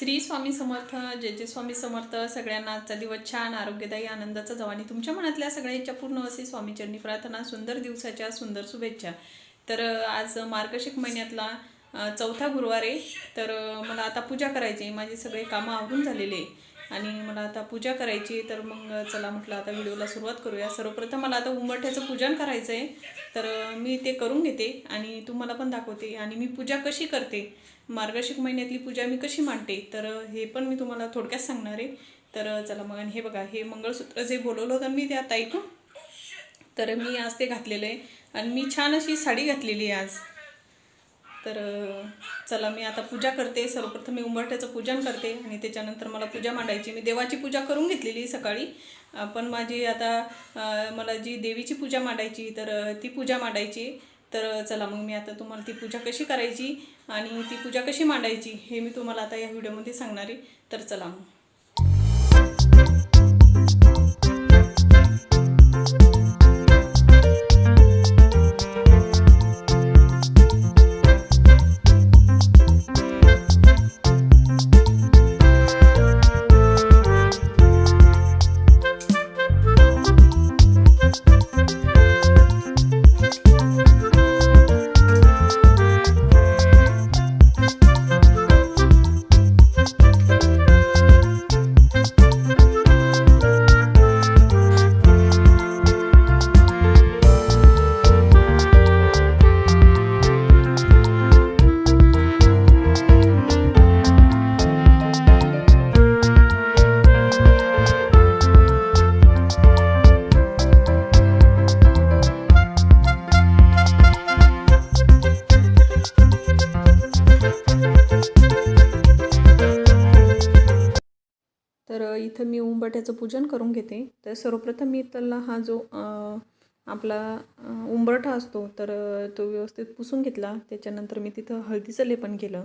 श्री स्वामी समर्थ जय जे स्वामी समर्थ. सगळ्यांना आजचा दिवस छान आरोग्यदायी आनंदाचा जावा. आणि तुमच्या मनातल्या सगळ्यांच्या पूर्ण असे स्वामीचरणी प्रार्थना सुंदर दिवसाच्या सुंदर शुभेच्छा. तर आज मार्गशिक महिन्यातला चौथा गुरुवार आहे. तर मला आता पूजा करायची आहे. माझे सगळे कामं आवरून झालेले आहे. आणि मला आता पूजा करायची आहे तर मग चला म्हटलं आता व्हिडिओला सुरुवात करूया. सर्वप्रथम मला आता उंबरठ्याचं पूजन करायचं आहे तर मी ते करून घेते आणि तुम्हाला पण दाखवते. आणि मी पूजा कशी करते मार्गशीर्ष महिन्यातली पूजा मी कशी मांडते तर हे पण मी तुम्हाला थोडक्यात सांगणार आहे. तर चला मग आणि हे बघा हे मंगळसूत्र जे बोलवलं होतं मी त्या ऐकू तर मी आज ते घातलेलं आहे. आणि मी छान अशी साडी घातलेली आहे आज. तर चला मी आता पूजा करते. सर्वप्रथम मी उंबरठ्याचं पूजन करते आणि त्याच्यानंतर मला पूजा मांडायची. मी देवाची पूजा करून घेतलेली सकाळी. पण माझी आता मला जी देवीची पूजा मांडायची तर ती पूजा मांडायची. तर चला मग मी आता तुम्हाला ती पूजा कशी करायची आणि ती पूजा कशी मांडायची हे मी तुम्हाला आता या व्हिडिओमध्ये सांगणार आहे. तर चला मग. उंबरठ्याचं पूजन करून घेते. तर सर्वप्रथम मी त्याला हा जो आपला उंबरठा असतो तर तो व्यवस्थित पुसून घेतला. त्याच्यानंतर मी तिथं हळदीचं लेपन केलं.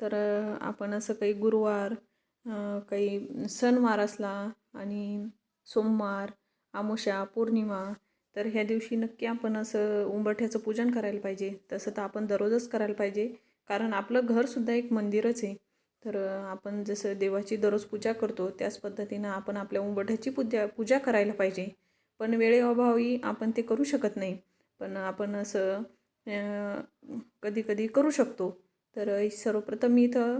तर आपण असं काही गुरुवार काही सणवार असला आणि सोमवार आमुषा पौर्णिमा तर ह्या दिवशी नक्की आपण असं उंबरठ्याचं पूजन करायला पाहिजे. तसं तर आपण दररोजच करायला पाहिजे. कारण आपलं घरसुद्धा एक मंदिरच आहे. तर आपण जसं देवाची दररोज पूजा करतो त्याच पद्धतीनं आपण आपल्या उंबठ्याची पूजा पूजा करायला पाहिजे. पण वेळेअभावी आपण ते करू शकत नाही. पण आपण असं कधी कधी करू शकतो. तर सर्वप्रथम मी इथं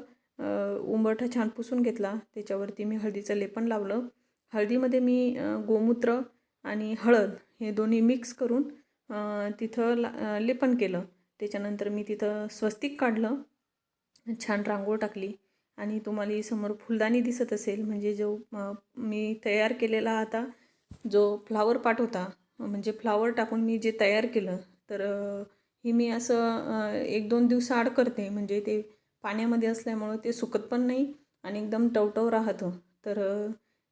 उंबरठा छान पुसून घेतला. त्याच्यावरती मी हळदीचं लेपन लावलं. हळदीमध्ये मी गोमूत्र आणि हळद हे दोन्ही मिक्स करून तिथं ला लेपन केलं. त्याच्यानंतर मी तिथं स्वस्तिक काढलं. छान रांगोळ टाकली. आणि तुम्हाला समोर फुलदाणी दिसत असेल म्हणजे जो मी तयार केलेला आता जो फ्लावर पाट होता म्हणजे फ्लावर टाकून मी जे तयार केलं तर ही मी असं एक दोन दिवसाआड करते म्हणजे ते पाण्यामध्ये असल्यामुळं ते सुकत पण नाही आणि एकदम टवटव राहतं. तर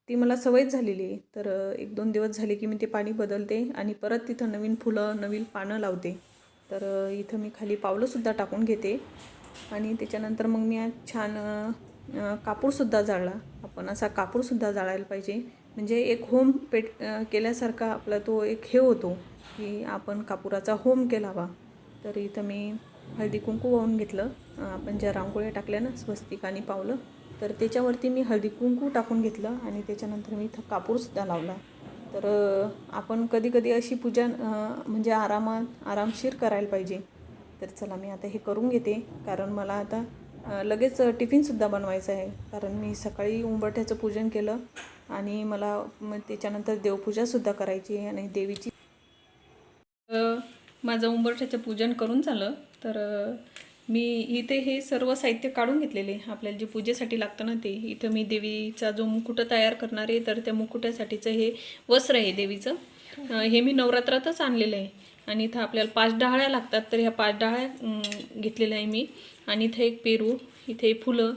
ती मला सवयच झालेली आहे. तर एक दोन दिवस झाले की मी ते पाणी बदलते आणि परत तिथं नवीन फुलं नवीन पानं लावते. तर इथं मी खाली पावलंसुद्धा टाकून घेते. आणि त्याच्यानंतर मग मी आज छान कापूरसुद्धा जाळला. आपण असा कापूरसुद्धा जाळायला पाहिजे. म्हणजे एक होम पेट केल्यासारखा आपला तो एक हे होतो की आपण कापुराचा होम केलावा. तर इथं मी हळदी कुंकू वाहून घेतलं. आपण ज्या रांगोळ्या टाकल्या ना स्वस्तिक आणि पावलं तर त्याच्यावरती मी हळदी कुंकू टाकून घेतलं आणि त्याच्यानंतर मी इथं कापूरसुद्धा लावला. तर आपण कधी कधी अशी पूजा म्हणजे आरामात आरामशीर करायला पाहिजे. तर चला मी आता हे करून घेते. कारण मला आता लगेच टिफिनसुद्धा बनवायचं आहे. कारण मी सकाळी उंबरठ्याचं पूजन केलं आणि मला मग त्याच्यानंतर देवपूजासुद्धा करायची आहे आणि देवीची माझं उंबरठ्याचं पूजन करून झालं. तर मी इथे हे सर्व साहित्य काढून घेतलेले. आपल्याला जे पूजेसाठी लागतं ना ते. इथं मी देवीचा जो मुकुट तयार करणार आहे तर त्या मुकुट्यासाठीचं हे वस्त्र आहे देवीचं. हे मी नवरात्रातच आणलेलं आहे. आणि इथं आपल्याला पाच डहाळ्या लागतात तर ह्या पाच डहाळ्या घेतलेल्या आहे मी. आणि इथं एक पेरू इथे फुलं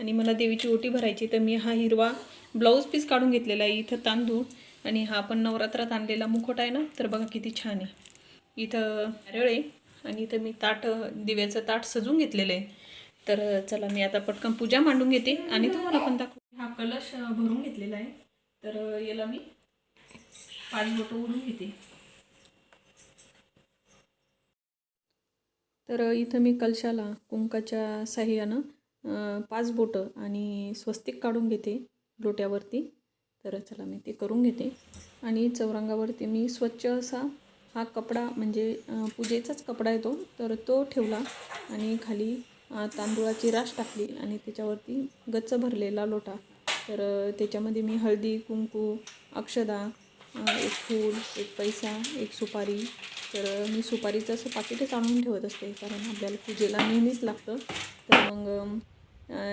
आणि मला देवीची ओटी भरायची तर मी हा हिरवा ब्लाऊज पीस काढून घेतलेला आहे. इथं तांदूळ आणि हा आपण नवरात्रात आणलेला मुखोट आहे ना तर बघा किती छान आहे. इथं नारळ आहे आणि इथं मी ताट दिव्याचं ताट सजून घेतलेलं आहे. तर चला मी आता पटकन पूजा मांडून घेते आणि तुम्हाला पण दाखव हा कलश भरून घेतलेला आहे. तर याला मी पाणी बोटं उडून घेते. तर इथं मी कलशाला कुंकाच्या साह्यानं पाच बोटं आणि स्वस्तिक काढून घेते लोट्यावरती. तर चला मी ते करून घेते. आणि चौरंगावरती मी स्वच्छ असा हा कपडा म्हणजे पूजेचाच कपडा येतो तर तो ठेवला आणि खाली तांदूळाची राश टाकली आणि त्याच्यावरती गच्च भरलेला लोटा. तर त्याच्यामध्ये मी हळदी कुंकू अक्षदा एक फूल एक पैसा एक सुपारी. तर मी सुपारीचं असं पाकिटच आणून ठेवत असते कारण आपल्याला पूजेला नेहमीच लागतं. तर मग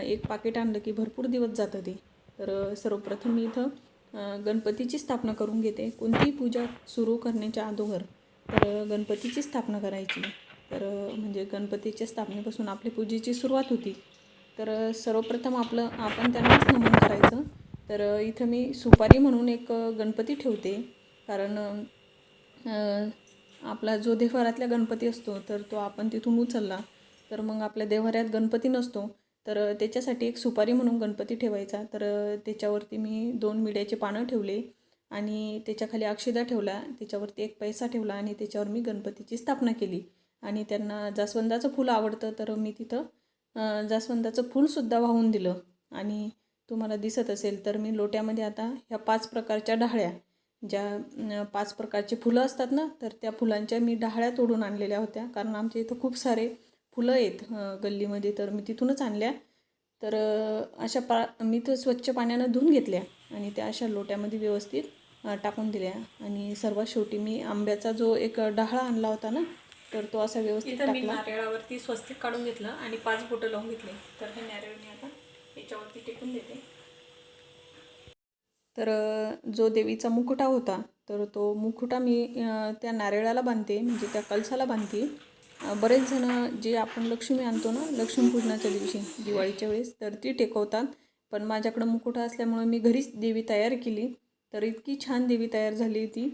एक पाकिट आणलं की भरपूर दिवस जातं ते. तर सर्वप्रथम मी इथं गणपतीची स्थापना करून घेते. कोणतीही पूजा सुरू करण्याच्या अगोदर तर गणपतीची स्थापना करायची. तर म्हणजे गणपतीच्या स्थापनेपासून आपली पूजेची सुरुवात होती. तर सर्वप्रथम आपलं आपण त्यांनाच नमन करायचं. तर इथं मी सुपारी म्हणून एक गणपती ठेवते. कारण आपला जो देवाऱ्यातला गणपती असतो तर तो आपण तिथून उचलला तर मग आपल्या देवाऱ्यात गणपती नसतो. तर त्याच्यासाठी एक सुपारी म्हणून गणपती ठेवायचा. तर त्याच्यावरती मी दोन मिड्याचे पानं ठेवले आणि त्याच्याखाली अक्षदा ठेवला त्याच्यावरती एक पैसा ठेवला आणि त्याच्यावर मी गणपतीची स्थापना केली. आणि त्यांना जास्वंदाचं फूल आवडतं तर मी तिथं जास्वंदाचं फूलसुद्धा वाहून दिलं. आणि तुम्हाला दिसत असेल तर मी लोट्यामध्ये आता ह्या पाच प्रकारच्या डहाळ्या ज्या पाच प्रकारचे फुलं असतात ना तर त्या फुलांच्या मी डहाळ्या तोडून आणलेल्या होत्या. कारण आमच्या इथं खूप सारे फुलं आहेत गल्लीमध्ये तर मी तिथूनच आणल्या. तर अशा पा मी तर स्वच्छ पाण्यानं धुवून घेतल्या आणि त्या अशा लोट्यामध्ये व्यवस्थित टाकून दिल्या. आणि सर्वात शेवटी मी आंब्याचा जो एक डहाळा आणला होता ना तर तो असा व्यवस्थित टाकला. नारळावरती स्वस्तिक काढून घेतलं आणि पाच बोटं लावून घेतले. तर हे नारळ मी आता याच्यावरती टेकून देते. तर जो देवीचा मुकुटा होता तर तो मुकुटा मी त्या नारळाला बांधते म्हणजे त्या कलसाला बांधते. बरेच जण जे आपण लक्ष्मी आणतो ना लक्ष्मीपूजनाच्या दिवशी दिवाळीच्या वेळेस तर ती टेकवतात. पण माझ्याकडं मुकुटा असल्यामुळं मी घरीच देवी तयार केली. तर इतकी छान देवी तयार झाली ती.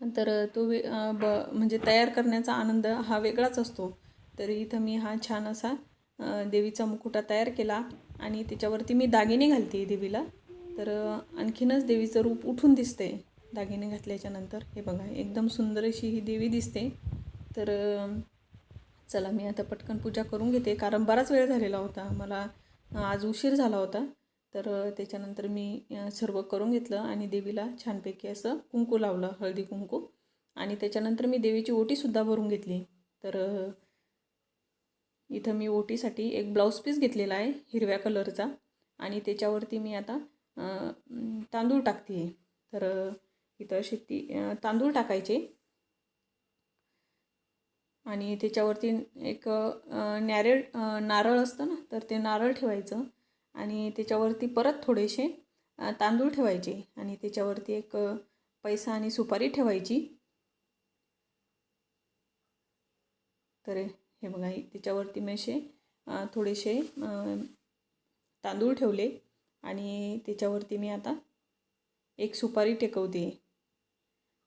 तर तो वे ब म्हणजे तयार करण्याचा आनंद हा वेगळाच असतो. तर इथं मी हा छान असा देवीचा मुकुटा तयार केला. आणि त्याच्यावरती मी दागिने घालते देवीला. तर आणखीनच देवीचं रूप उठून दिसते दागिने घातल्याच्या नंतर. हे बघा एकदम सुंदर अशी ही देवी दिसते. तर चला मी आता पटकन पूजा करून घेते. कारण बराच वेळ झालेला होता. मला आज उशीर झाला होता. तर त्याच्यानंतर मी सर्व करून घेतलं आणि देवीला छानपैकी असं कुंकू लावलं हळदी कुंकू. आणि त्याच्यानंतर मी देवीची ओटीसुद्धा भरून घेतली. तर इथं मी ओटीसाठी एक ब्लाऊज पीस घेतलेला आहे हिरव्या कलरचा. आणि त्याच्यावरती मी आता तांदूळ टाकते. तर इथं अशी ती तांदूळ टाकायचे. आणि त्याच्यावरती एक अ, नारळ नारळ असतं ना तर ते नारळ ठेवायचं. आणि त्याच्यावरती परत थोडेसे तांदूळ ठेवायचे. आणि त्याच्यावरती एक पैसा आणि सुपारी ठेवायची. तर हे बघा त्याच्यावरती मी असे थोडेसे तांदूळ ठेवले आणि त्याच्यावरती मी आता एक सुपारी टेकवते.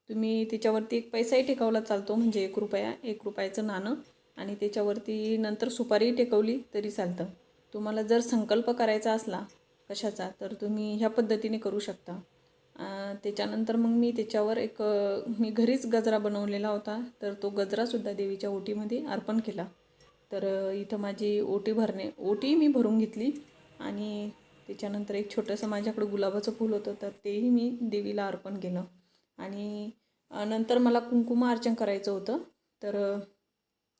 तुम्ही त्याच्यावरती एक पैसाही टेकवला चालतो म्हणजे एक रुपया एक रुपयाचं नाणं आणि त्याच्यावरती नंतर सुपारी टेकवली तरी चालतं. तुम्हाला जर संकल्प करायचा असला कशाचा तर तुम्ही ह्या पद्धतीने करू शकता. त्याच्यानंतर मग मी त्याच्यावर एक मी घरीच गजरा बनवलेला होता. तर तो गजरासुद्धा देवीच्या ओटीमध्ये अर्पण केला. तर इथं माझी ओटी भरणे ओटी मी भरून घेतली आणि त्याच्यानंतर एक छोटंसं माझ्याकडं गुलाबाचं फूल होतं तर तेही मी देवीला अर्पण केलं. आणि नंतर मला कुंकुमार्चन करायचं होतं. तर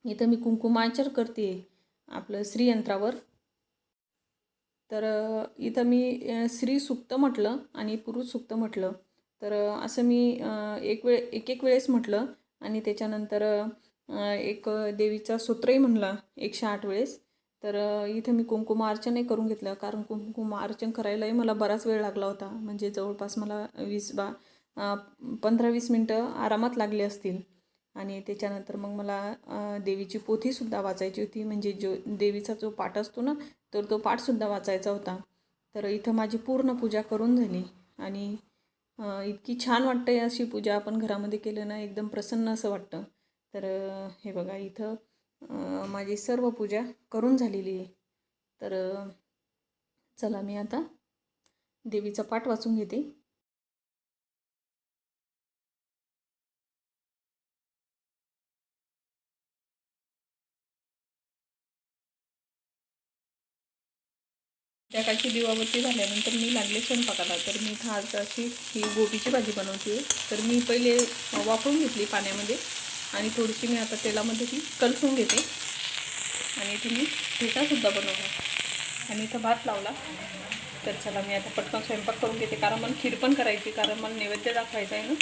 इथं मी कुंकुमार्चन करते आपलं श्रीयंत्रावर. तर इथं मी स्त्री श्री सुक्त म्हटलं आणि पुरुष सुक्त म्हटलं. तर असं मी एक वेळ एक एक वेळेस म्हटलं आणि त्याच्यानंतर एक देवीचा सूत्रही म्हणला एकशे आठ वेळेस. तर इथं मी कुंकुमार्चनही करून घेतलं कारण कुंकुमार्चन करायलाही मला बराच वेळ लागला होता. म्हणजे जवळपास मला वीस बा पंधरा वीस मिनटं आरामात लागले असतील. आणि त्याच्यानंतर मग मला देवीची पोथीसुद्धा वाचायची होती. म्हणजे जो देवीचा जो पाठ असतो ना तर तो पाठसुद्धा वाचायचा होता. तर इथं माझी पूर्ण पूजा करून झाली. आणि इतकी छान वाटते अशी पूजा आपण घरामध्ये केलं ना एकदम प्रसन्न असं वाटतं. तर हे बघा इथं माझी सर्व पूजा करून झालेली आहे. तर चला मी आता देवीचा पाठ वाचून घेते. सकाळची दिवाबत्ती झाल्यानंतर मी लागले स्वयंपाकाला. तर मी इथं आज अशी ही गोबीची भाजी बनवते. तर मी पहिले वापरून घेतली पाण्यामध्ये आणि थोडीशी मी आता तेलामध्ये ती कलसून घेते. आणि इथे मी ठेचासुद्धा बनवला आणि इथं भात लावला. तर चला मी आता पटकन स्वयंपाक करून घेते. कारण मला खीर पण करायची कारण मला नैवेद्य दाखवायचा आहे ना.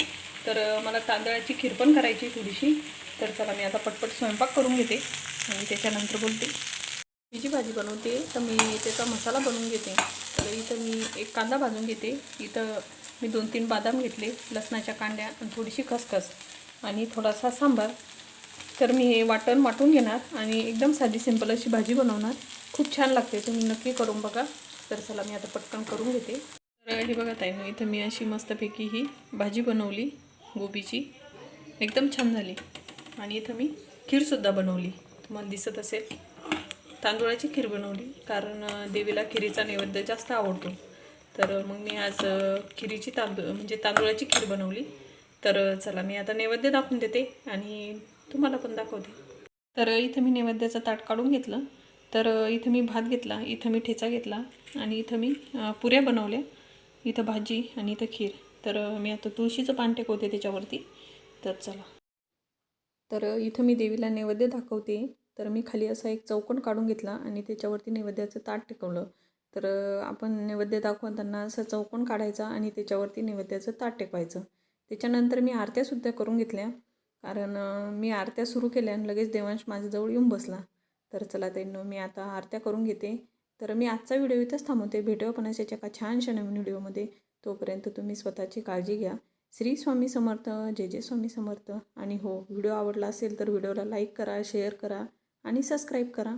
तर मला तांदळाची खीर पण करायची थोडीशी. तर चला मी आता पटपट स्वयंपाक करून घेते. आणि त्याच्यानंतर बोलते. ही जी भाजी बनवते तर मी त्याचा मसाला बनवून घेते. तर इथं मी एक कांदा भाजून घेते. इथं मी दोन तीन बदाम घेतले लसणाच्या कांड्या आणि थोडीशी खसखस आणि थोडासा सांबार. तर मी हे वाटण वाटून घेणार आणि एकदम साधी सिंपल अशी भाजी बनवणार. खूप छान लागते तुम्ही नक्की करून बघा. तर चला मी आता पटकन करून घेते. तर हे बघा ताई ना इथं मी अशी मस्तपैकी ही भाजी बनवली गोबीची. एकदम छान झाली. आणि इथं मी खीरसुद्धा बनवली. तुम्हाला दिसत असेल. तांदुळाची खीर बनवली कारण देवीला खिरीचा नैवेद्य जास्त आवडतो. तर मग मी आज खिरीची तांदूळ म्हणजे तांदुळाची खीर बनवली. तर चला मी आता नैवेद्य दाखवून देते आणि तुम्हाला पण दाखवते. तर इथं मी नैवेद्याचं ताट काढून घेतलं. तर इथं मी भात घेतला इथं मी ठेचा घेतला आणि इथं मी पुऱ्या बनवल्या. इथं भाजी आणि इथं खीर. तर मी आता तुळशीचं पान टेकवते त्याच्यावरती. तर चला. तर इथं मी देवीला नैवेद्य दाखवते. तर मी खाली असा एक चौकोन काढून घेतला आणि त्याच्यावरती नैवेद्याचं ताट टेकवलं. तर आपण नैवेद्य दाखवताना असं चौकोन काढायचा आणि त्याच्यावरती नैवेद्याचं ताट टेकवायचं. त्याच्यानंतर मी आरत्यासुद्धा करून घेतल्या. कारण मी आरत्या सुरू केल्या आणि लगेच देवांश माझ्याजवळ येऊन बसला. तर चला त्यांना मी आता आरत्या करून घेते. तर मी आजचा व्हिडिओ इथंच थांबवते. भेटू आपण अशाच एका छानशा नवीन व्हिडिओमध्ये. तोपर्यंत तुम्ही स्वतःची काळजी घ्या. श्री स्वामी समर्थ जय जय स्वामी समर्थ. आणि हो व्हिडिओ आवडला असेल तर व्हिडिओला लाईक करा शेअर करा. आणि सबस्क्राईब करा.